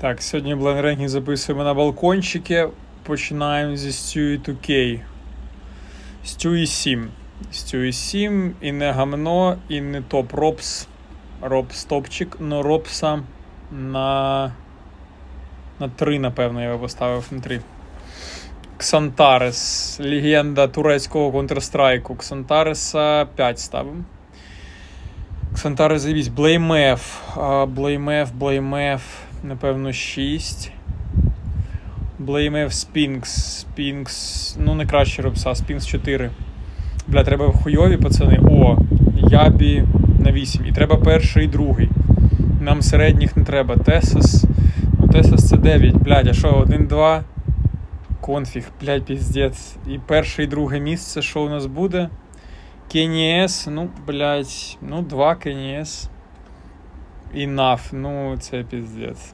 Так, сьогодні Бленренгі записуємо на балкончики. Починаємо зі Stewie 2K. Stewie 7. Stewie 7 і не гамно, і не топ Робс. Робс топчик, но Робса на. На 3, напевно, я його поставив на 3. Ксантарес. Легенда турецького Counter-Strike. Ксантареса 5 ставимо. Ксантарес завісь. Блеймеф. Блеймеф, Блеймеф. Напевно, 6. Блеймеф Спінкс. Спінкс. Ну, не краще робса. Спінкс 4. Бля, треба хуйові, пацани. О, Ябі на 8. І треба перший і другий. Нам середніх не треба. Тесас. Ну, Тесас це 9. Блядь, а що, 1-2? Конфіг, блядь, піздець. І перше і друге місце, що у нас буде? Кеніес, ну, блядь, ну, 2 Кеніес. Наф, ну, це піздець.